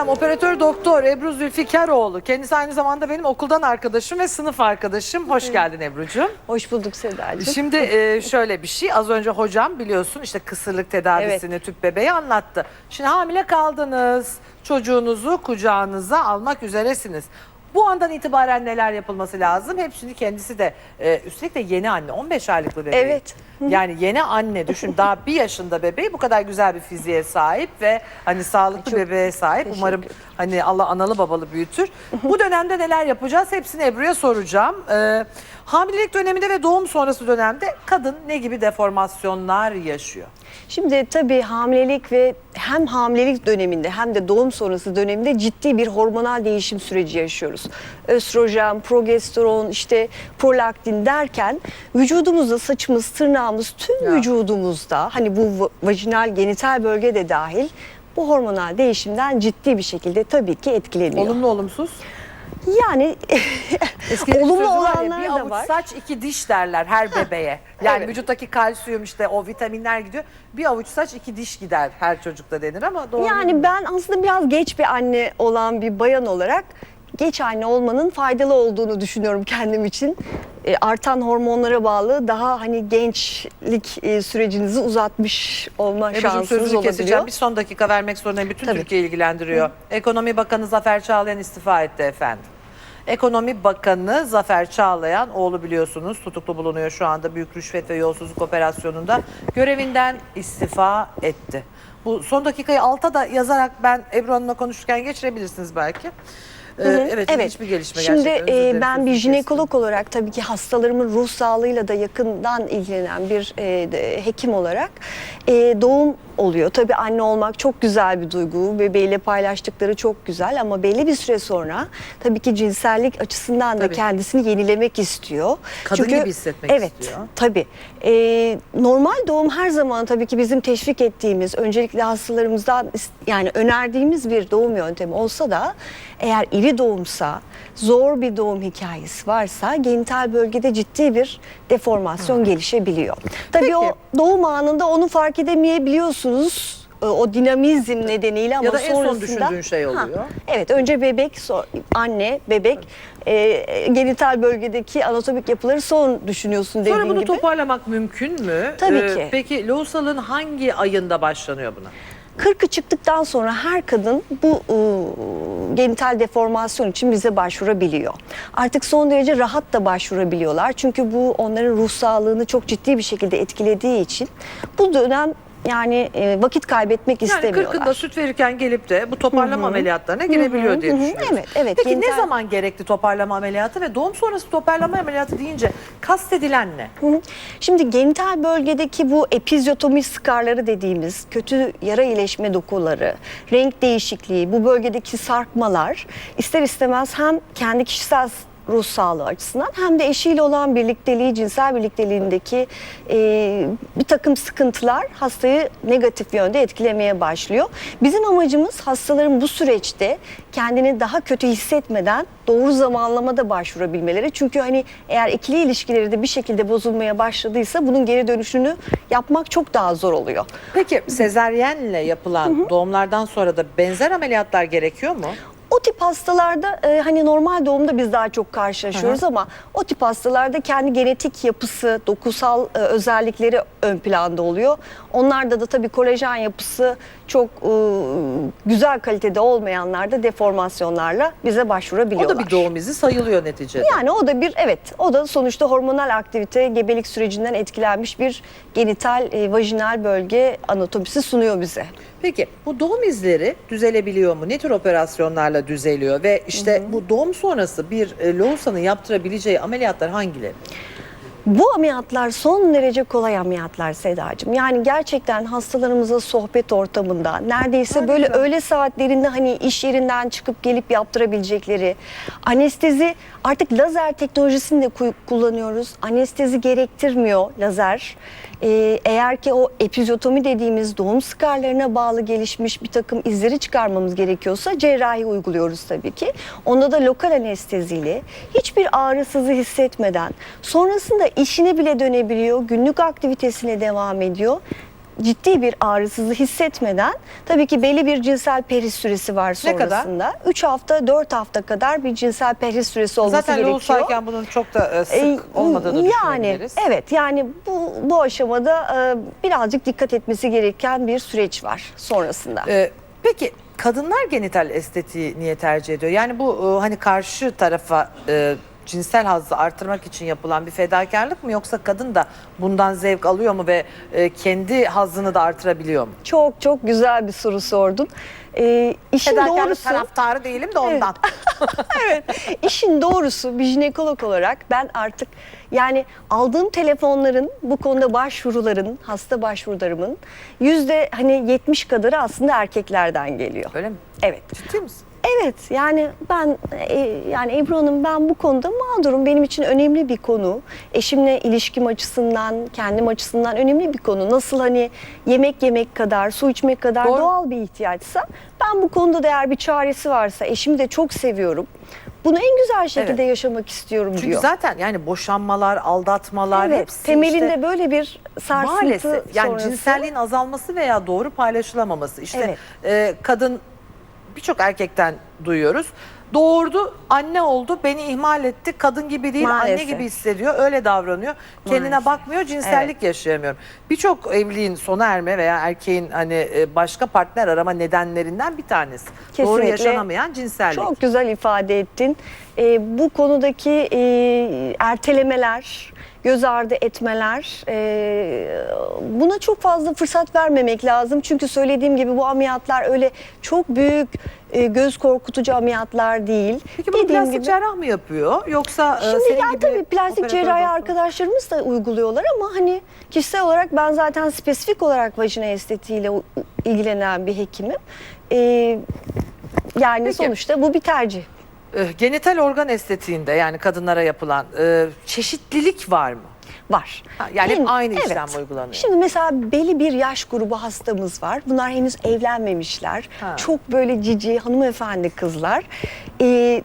Efendim operatör doktor Ebru Zülfikaroğlu. Kendisi aynı zamanda benim okuldan arkadaşım ve sınıf arkadaşım. Hoş geldin Ebru'cum. Hoş bulduk Sedacığım. Şimdi e, şöyle bir şey az önce hocam biliyorsun işte kısırlık tedavisini tüp bebeği anlattı. Şimdi hamile kaldınız çocuğunuzu kucağınıza almak üzeresiniz. Bu andan itibaren neler yapılması lazım? Hepsini kendisi de e, üstelik de yeni anne 15 aylık bir bebeği. Evet. Yani yeni anne düşün daha bir yaşında bebeği bu kadar güzel bir fiziğe sahip ve hani sağlıklı Çok bebeğe sahip. teşekkür Umarım hani Allah analı babalı büyütür. Bu dönemde neler yapacağız hepsini Ebru'ya soracağım. Ee, hamilelik döneminde ve doğum sonrası dönemde kadın ne gibi deformasyonlar yaşıyor? Şimdi tabii hamilelik ve hem hamilelik döneminde hem de doğum sonrası döneminde ciddi bir hormonal değişim süreci yaşıyoruz. Östrojen, progesteron, işte prolaktin derken vücudumuzda saçımız, tırnağımız, tüm Ya. vücudumuzda hani bu va- vajinal, genital bölge de dahil bu hormonal değişimden ciddi bir şekilde tabii ki etkileniyor. Olumlu olumsuz. Yani Eskilerin olumlu sözü var ya, olanlar bir da avuç var. saç iki diş derler her bebeğe. Yani Evet. vücuttaki kalsiyum işte o vitaminler gidiyor. Bir avuç saç iki diş gider her çocukta denir ama doğru. Yani ben aslında biraz geç bir anne olan bir bayan olarak geç anne olmanın faydalı olduğunu düşünüyorum kendim için. E, artan hormonlara bağlı daha hani gençlik e, sürecinizi uzatmış olma Ebru'cum şansınız sözünü olabiliyor. keseceğim. Bir son dakika vermek zorundayım. Bütün Tabii. Türkiye ilgilendiriyor. Ekonomi Bakanı Zafer Çağlayan istifa etti efendim. Ekonomi Bakanı Zafer Çağlayan, oğlu biliyorsunuz tutuklu bulunuyor şu anda büyük rüşvet ve yolsuzluk operasyonunda. Görevinden istifa etti. Bu son dakikayı alta da yazarak ben Ebru Hanım'la konuşurken geçirebilirsiniz belki. Ee, evet, hiçbir gelişme Şimdi gerçekten. Özür e, ben bir jinekolog olarak tabii ki hastalarımın ruh sağlığıyla da yakından ilgilenen bir e, hekim olarak e, doğum oluyor. Tabii anne olmak çok güzel bir duygu. Bebeğiyle paylaştıkları çok güzel ama belli bir süre sonra tabii ki cinsellik açısından da Tabii. kendisini yenilemek istiyor. Kadın gibi hissetmek evet, istiyor. Tabii. Ee, normal doğum her zaman tabii ki bizim teşvik ettiğimiz, öncelikle hastalarımızdan yani önerdiğimiz bir doğum yöntemi olsa da eğer iri doğumsa, zor bir doğum hikayesi varsa genital bölgede ciddi bir deformasyon gelişebiliyor. Tabii Peki. o doğum anında onu fark edemeyebiliyorsunuz. E, O dinamizm nedeniyle ama Ya da en son sonrasında düşündüğün şey Ha, oluyor. Evet önce bebek, so- anne, bebek, e, genital bölgedeki anatomik yapıları son düşünüyorsun dediğin Sonra bunu gibi. toparlamak mümkün mü? Ee, Tabii ki. Peki lohusalığın hangi ayında başlanıyor buna? 40'ı çıktıktan sonra her kadın bu e, genital deformasyon için bize başvurabiliyor. Artık son derece rahat da başvurabiliyorlar. Çünkü bu onların ruh sağlığını çok ciddi bir şekilde etkilediği için bu dönem yani e, vakit kaybetmek Yani istemiyorlar. 40'ında süt verirken gelip de bu toparlama ameliyatlarına girebiliyor diye hı hı. düşünüyoruz. Evet, evet. Peki ne Genital- zaman gerekli toparlama ameliyatı ve doğum sonrası toparlama ameliyatı deyince kastedilen ne? Hı hı. Şimdi genital bölgedeki bu epizyotomi skarları dediğimiz kötü yara iyileşme dokuları, renk değişikliği, bu bölgedeki sarkmalar ister istemez hem kendi kişisel ruh sağlığı açısından hem de eşiyle olan birlikteliği, cinsel birlikteliğindeki e, bir takım sıkıntılar hastayı negatif yönde etkilemeye başlıyor. Bizim amacımız hastaların bu süreçte kendini daha kötü hissetmeden doğru zamanlamada başvurabilmeleri. Çünkü hani eğer ikili ilişkileri de bir şekilde bozulmaya başladıysa bunun geri dönüşünü yapmak çok daha zor oluyor. Peki sezaryenle yapılan doğumlardan sonra da benzer ameliyatlar gerekiyor mu? O tip hastalarda e, hani normal doğumda biz daha çok karşılaşıyoruz ama o tip hastalarda kendi genetik yapısı, dokusal e, özellikleri ön planda oluyor. Onlarda da tabii kolajen yapısı çok e, güzel kalitede olmayanlarda deformasyonlarla bize O başvurabiliyorlar. da bir doğum izi sayılıyor neticede. Yani o da bir evet o da sonuçta hormonal aktivite gebelik sürecinden etkilenmiş bir genital e, vajinal bölge anatomisi sunuyor bize. Peki bu doğum izleri düzelebiliyor mu? Ne tür operasyonlarla düzeliyor? Ve işte bu doğum sonrası bir e, lohusanın yaptırabileceği ameliyatlar hangileri? Bu ameliyatlar son derece kolay ameliyatlar Sedacığım. Yani gerçekten hastalarımıza sohbet ortamında neredeyse böyle öğle saatlerinde hani iş yerinden çıkıp gelip yaptırabilecekleri anestezi artık lazer teknolojisini de ku- kullanıyoruz. Anestezi gerektirmiyor lazer. Ee, eğer ki o epizyotomi dediğimiz doğum skarlarına bağlı gelişmiş bir takım izleri çıkarmamız gerekiyorsa cerrahi uyguluyoruz tabii ki. Onda da lokal anesteziyle hiçbir ağrısızı hissetmeden sonrasında işine bile dönebiliyor, günlük aktivitesine devam ediyor ciddi bir ağrısızlığı hissetmeden tabii ki belli bir cinsel perhis süresi var sonrasında. 3 hafta 4 hafta kadar bir cinsel perhis süresi olması Zaten gerekiyor. loğusayken bunun çok da e, sık E, olmadığını yani evet yani bu bu aşamada e, birazcık dikkat etmesi gereken bir süreç var sonrasında. Ee, peki kadınlar genital estetiği niye tercih ediyor? Yani bu e, hani karşı tarafa e, cinsel hazzı artırmak için yapılan bir fedakarlık mı yoksa kadın da bundan zevk alıyor mu ve e, kendi hazzını da artırabiliyor mu? Çok çok güzel bir soru sordun. E, işin Fedakarlık doğrusu taraftarı değilim de ondan. evet. İşin doğrusu bir jinekolog olarak ben artık yani aldığım telefonların bu konuda başvuruların, hasta başvurularımın yüzde hani 70 kadarı aslında erkeklerden geliyor. Öyle mi? Evet. Ciddi misin? Evet yani ben e, yani Ebru Hanım ben bu konuda mağdurum. Benim için önemli bir konu. Eşimle ilişkim açısından, kendim açısından önemli bir konu. Nasıl hani yemek yemek kadar, su içmek kadar Doğru. doğal bir ihtiyaçsa ben bu konuda da eğer bir çaresi varsa eşimi de çok seviyorum. Bunu en güzel şekilde Evet. yaşamak istiyorum Çünkü diyor. zaten yani boşanmalar, aldatmalar evet, hepsi temelinde işte böyle bir sarsıntı maalesef yani sonrası. cinselliğin azalması veya doğru paylaşılamaması. İşte Evet. e, kadın birçok erkekten duyuyoruz. Doğurdu, anne oldu, beni ihmal etti. Kadın gibi değil, anne Maalesef. gibi hissediyor. Öyle davranıyor. Kendine Maalesef. bakmıyor, cinsellik yaşayamıyorum. Birçok evliliğin sona erme veya erkeğin hani e, başka partner arama nedenlerinden bir tanesi. Doğru Kesinlikle. yaşanamayan cinsellik. Çok güzel ifade ettin. Ee, bu konudaki e, ertelemeler, göz ardı etmeler, e, buna çok fazla fırsat vermemek lazım. Çünkü söylediğim gibi bu ameliyatlar öyle çok büyük, e, göz korkutucu ameliyatlar değil. Peki bunu Dediğim plastik cerrah mı yapıyor? Yoksa e, Şimdi senin ya gibi tabii plastik cerrahi doktor- arkadaşlarımız da uyguluyorlar ama hani kişisel olarak ben zaten spesifik olarak vajina estetiğiyle ilgilenen bir hekimim. Ee, yani Peki. sonuçta bu bir tercih. E, Genital organ estetiğinde yani kadınlara yapılan e, çeşitlilik var mı? Var. Ha, yani En- aynı işlem uygulanıyor. Şimdi mesela belli bir yaş grubu hastamız var. Bunlar henüz evlenmemişler. Ha. Çok böyle cici hanımefendi kızlar. Ee,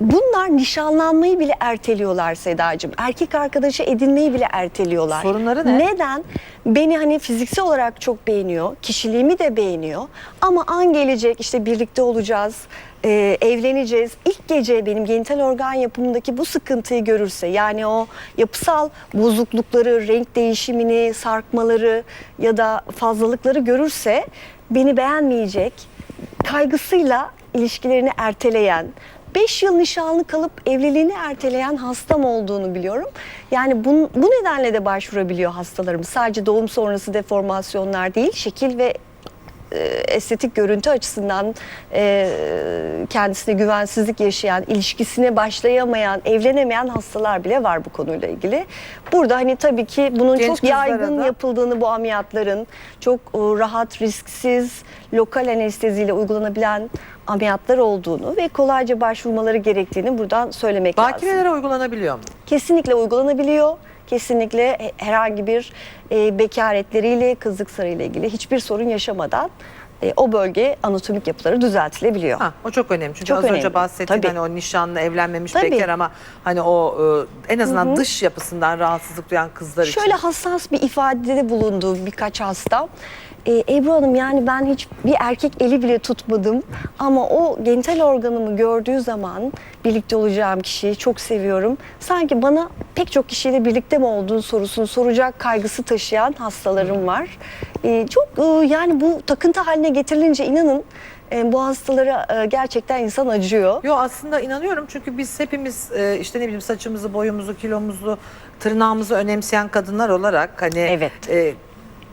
bunlar nişanlanmayı bile erteliyorlar Sedacığım. Erkek arkadaşı edinmeyi bile erteliyorlar. Sorunları ne? Neden? Beni hani fiziksel olarak çok beğeniyor, kişiliğimi de beğeniyor. Ama an gelecek işte birlikte olacağız, e, evleneceğiz. İlk gece benim genital organ yapımındaki bu sıkıntıyı görürse yani o yapısal bozuklukları, renk değişimini, sarkmaları ya da fazlalıkları görürse beni beğenmeyecek, kaygısıyla ilişkilerini erteleyen, 5 yıl nişanlı kalıp evliliğini erteleyen hastam olduğunu biliyorum. Yani bu, bu nedenle de başvurabiliyor hastalarımız. Sadece doğum sonrası deformasyonlar değil, şekil ve e, estetik görüntü açısından e, kendisine güvensizlik yaşayan, ilişkisine başlayamayan, evlenemeyen hastalar bile var bu konuyla ilgili. Burada hani tabii ki bunun Genç çok yaygın da- yapıldığını bu ameliyatların çok e, rahat, risksiz, lokal anesteziyle uygulanabilen ameliyatlar olduğunu ve kolayca başvurmaları gerektiğini buradan söylemek lazım. Bakirelere uygulanabiliyor mu? Kesinlikle uygulanabiliyor. Kesinlikle he- herhangi bir e, bekaretleriyle, kızlık sarıyla ilgili hiçbir sorun yaşamadan e, o bölge anatomik yapıları düzeltilebiliyor. Ha, o çok önemli. Çünkü Çok az önemli. önce bahsettiğin Tabii. hani o nişanlı, evlenmemiş, Tabii. bekar ama hani o e, en azından dış yapısından rahatsızlık duyan kızlar için. Şöyle hassas bir ifadede bulundu birkaç hasta. Ee, Ebru Hanım yani ben hiç bir erkek eli bile tutmadım ama o genital organımı gördüğü zaman birlikte olacağım kişiyi çok seviyorum. Sanki bana pek çok kişiyle birlikte mi olduğun sorusunu soracak kaygısı taşıyan hastalarım var. Ee, çok e, yani bu takıntı haline getirilince inanın e, bu hastalara e, gerçekten insan acıyor. Yo aslında inanıyorum çünkü biz hepimiz e, işte ne bileyim saçımızı, boyumuzu, kilomuzu, tırnağımızı önemseyen kadınlar olarak hani Evet. e,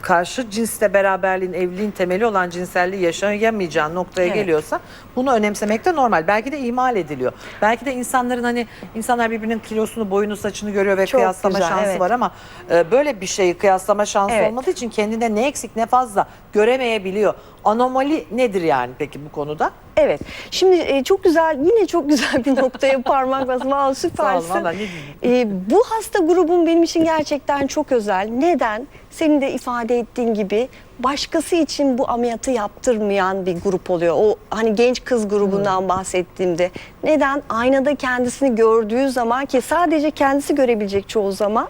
karşı cinsle beraberliğin, evliliğin temeli olan cinselliği yaşayamayacağın noktaya Evet. geliyorsa bunu önemsemek de normal. Belki de ihmal ediliyor. Belki de insanların hani insanlar birbirinin kilosunu, boyunu, saçını görüyor ve Çok kıyaslama güzel, şansı evet. var ama e, böyle bir şeyi kıyaslama şansı Evet. olmadığı için kendinde ne eksik ne fazla göremeyebiliyor. Anomali nedir yani peki bu konuda? Evet. Şimdi e, çok güzel, yine çok güzel bir noktaya parmak bastın. Valla süpersin. Sağ ol, vallahi ne diyeyim. E, bu hasta grubun benim için gerçekten çok özel. Neden? Senin de ifade ettiğin gibi başkası için bu ameliyatı yaptırmayan bir grup oluyor. O hani genç kız grubundan bahsettiğimde. Neden? Aynada kendisini gördüğü zaman ki sadece kendisi görebilecek çoğu zaman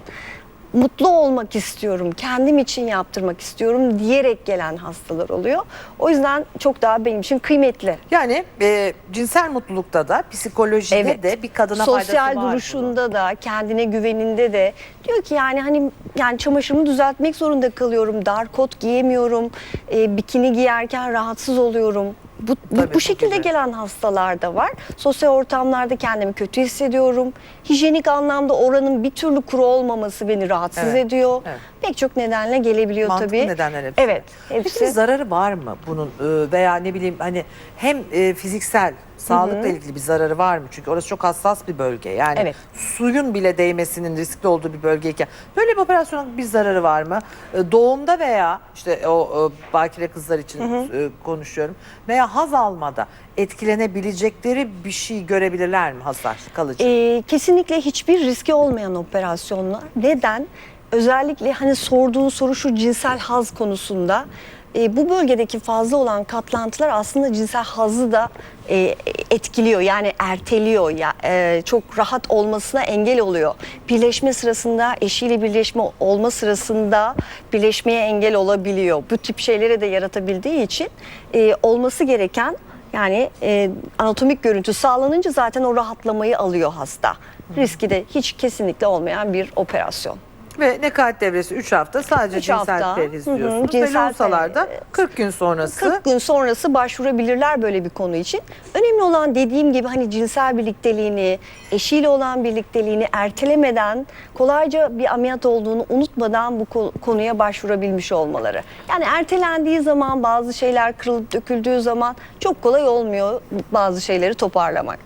mutlu olmak istiyorum, kendim için yaptırmak istiyorum diyerek gelen hastalar oluyor. O yüzden çok daha benim için kıymetli. Yani e, cinsel mutlulukta da psikolojide Evet. de bir kadına faydası Sosyal var. bunun. duruşunda da, kendine güveninde de diyor ki yani hani yani çamaşırımı düzeltmek zorunda kalıyorum. Dar kot giyemiyorum. e, bikini giyerken rahatsız oluyorum. Bu, bu, bu şekilde gelen hastalar da var. Sosyal ortamlarda kendimi kötü hissediyorum. Hijyenik anlamda oranın bir türlü kuru olmaması beni rahatsız Evet, ediyor. evet. Pek çok nedenle gelebiliyor Mantıklı tabii. nedenler hepsi. Evet. Peki Hepsi. bir zararı var mı bunun e, veya ne bileyim hani hem e, fiziksel sağlıkla ilgili bir zararı var mı? Çünkü orası çok hassas bir bölge. Yani Evet. suyun bile değmesinin riskli olduğu bir bölgeyken böyle bir operasyonun bir zararı var mı? E, Doğumda veya işte o e, bakire kızlar için e, konuşuyorum veya haz almada etkilenebilecekleri bir şey görebilirler mi hasar kalıcı? Ee, kesinlikle hiçbir riski olmayan operasyonlar. Neden? Özellikle hani sorduğun soru şu cinsel haz konusunda. Ee, bu bölgedeki fazla olan katlantılar aslında cinsel hazı da e, etkiliyor. Yani erteliyor. Ya e, çok rahat olmasına engel oluyor. Birleşme sırasında eşiyle birleşme olma sırasında birleşmeye engel olabiliyor. Bu tip şeyleri de yaratabildiği için e, olması gereken yani e, anatomik görüntü sağlanınca zaten o rahatlamayı alıyor hasta. Riski de hiç kesinlikle olmayan bir operasyon. Ve nekaat devresi 3 hafta sadece Üç cinsel hafta. perhiz Hı hı, diyorsunuz. Ve cinsel lohusalarda perhiz. 40 gün sonrası 40 gün sonrası başvurabilirler böyle bir konu için. Önemli olan dediğim gibi hani cinsel birlikteliğini, eşiyle olan birlikteliğini ertelemeden, kolayca bir ameliyat olduğunu unutmadan bu ko- konuya başvurabilmiş olmaları. Yani ertelendiği zaman bazı şeyler kırılıp döküldüğü zaman çok kolay olmuyor bazı şeyleri toparlamak.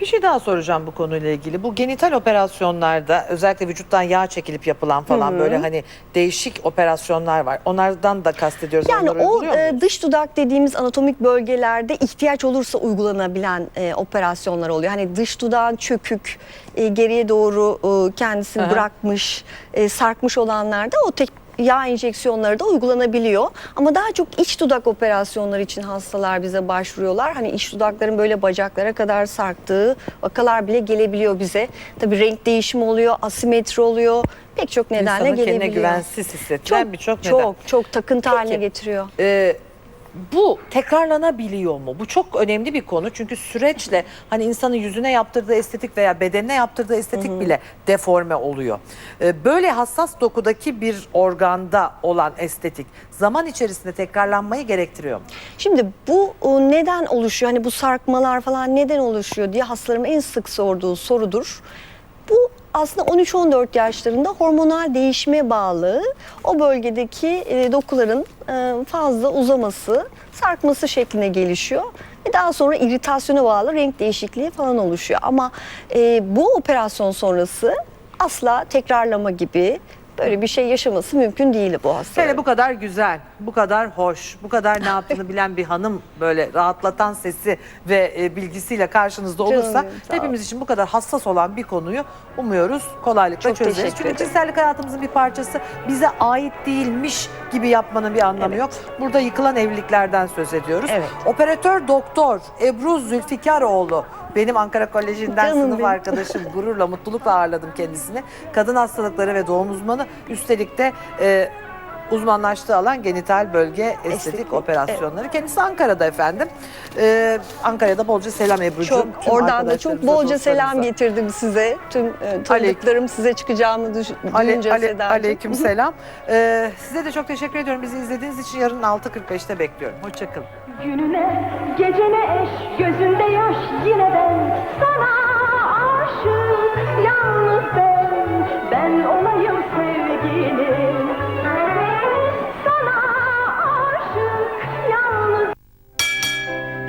Bir şey daha soracağım bu konuyla ilgili. Bu genital operasyonlarda özellikle vücuttan yağ çekilip yapılan falan böyle hani değişik operasyonlar var. Onlardan da kastediyoruz. Yani o e, dış dudak dediğimiz anatomik bölgelerde ihtiyaç olursa uygulanabilen e, operasyonlar oluyor. Hani dış dudağın çökük, e, geriye doğru e, kendisini Aha. bırakmış, e, sarkmış olanlarda o tek yağ enjeksiyonları da uygulanabiliyor. Ama daha çok iç dudak operasyonları için hastalar bize başvuruyorlar. Hani iç dudakların böyle bacaklara kadar sarktığı vakalar bile gelebiliyor bize. Tabii renk değişimi oluyor, asimetri oluyor. Pek çok nedenle İnsanın kendine gelebiliyor. güvensiz hissettiren birçok neden. çok çok takıntı Peki. haline getiriyor. Ee, bu tekrarlanabiliyor mu? Bu çok önemli bir konu çünkü süreçle hani insanın yüzüne yaptırdığı estetik veya bedenine yaptırdığı estetik bile deforme oluyor. Ee, böyle hassas dokudaki bir organda olan estetik zaman içerisinde tekrarlanmayı gerektiriyor mu? Şimdi bu e, neden oluşuyor? Hani bu sarkmalar falan neden oluşuyor diye hastalarım en sık sorduğu sorudur. Bu aslında 13-14 yaşlarında hormonal değişime bağlı o bölgedeki e, dokuların e, fazla uzaması, sarkması şeklinde gelişiyor. Ve daha sonra iritasyona bağlı renk değişikliği falan oluşuyor. Ama e, bu operasyon sonrası asla tekrarlama gibi böyle bir şey yaşaması mümkün değil bu hastaların. Hele bu kadar güzel, bu kadar hoş, bu kadar ne yaptığını bilen bir hanım böyle rahatlatan sesi ve e, bilgisiyle karşınızda Canım olursa benim, sağ ol. hepimiz için bu kadar hassas olan bir konuyu umuyoruz kolaylıkla Çok çözeriz. teşekkür Çünkü ederim. cinsellik hayatımızın bir parçası bize ait değilmiş gibi yapmanın bir anlamı Evet. yok. Burada yıkılan evliliklerden söz ediyoruz. Evet. Operatör doktor Ebru Zülfikaroğlu benim Ankara Koleji'nden Canım sınıf benim. arkadaşım gururla mutlulukla ağırladım kendisini. Kadın hastalıkları ve doğum uzmanı üstelik de e, uzmanlaştığı alan genital bölge estetik, Estetik, operasyonları. Kendisi Ankara'da efendim. Ee, Ankara'da bolca selam Ebru'cum. Çok Tüm oradan da çok bolca selam getirdim size. Tüm e, tanıdıklarım size çıkacağımı düş- Ale, duyunca ale, Sedacığım. aleyküm selam. Ee, size de çok teşekkür ediyorum bizi izlediğiniz için. Yarın 6.45'te bekliyorum. Hoşçakalın. Gününe gecene eş gözünde yaş yine ben. Sana aşık yalnız ben. Ben olayım sevgili